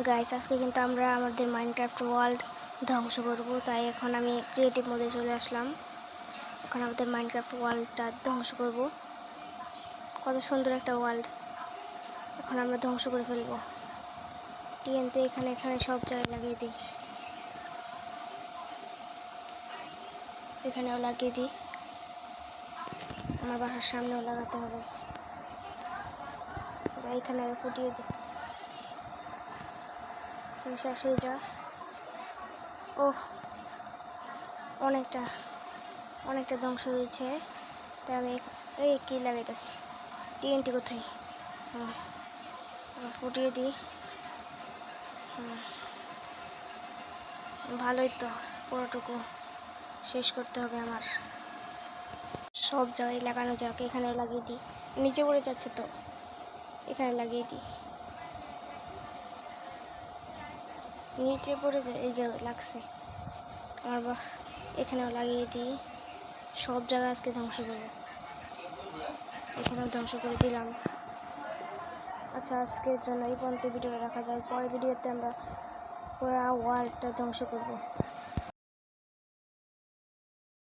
Guys আজকে কিন্তু আমরা আমাদের মাইনক্রাফট ওয়ার্ল্ড ধ্বংস করব, তাই এখন আমি ক্রিয়েটিভ মোডে চলে আসলাম। এখন আমাদের মাইনক্রাফট ওয়ার্ল্ডটা ধ্বংস করব। কত সুন্দর একটা ওয়ার্ল্ড এখন আমরা ধ্বংস করে ফেলব। টিএনতে এখানে এখানে সব জায়গায় লাগিয়ে দিই। এখানেও লাগিয়ে দিই। আমার বাসার সামনেও লাগাতে হবে। এখানে ফুটিয়ে দিই। তুমি শেষ হয়ে যা ও অনেকটা অনেকটা ধ্বংস হয়েছে। তাই আমি এই কি লাগাইতেছি। টিএনটি কোথায়? হুম, ফুটিয়ে দিই। হুম। ভালোই তো পুরোটুকু শেষ করতে হবে আমার। সব জায়গায় লাগানো যাক এখানেও লাগিয়ে দিই। নিচে পড়ে যাচ্ছে তো এখানে লাগিয়ে দিই। নিচে পড়ে যায়, এই যে লাগছে। আর বা, এখানেও লাগিয়ে দিই। সব জায়গায় আজকে ধ্বংস করব। এখানেও ধ্বংস করে দিলাম। আচ্ছা আজকের জন্য এই পর্যন্ত ভিডিওটা রাখা যায় পরের ভিডিওতে আমরা পুরো ওয়ার্ল্ডটা ধ্বংস করব।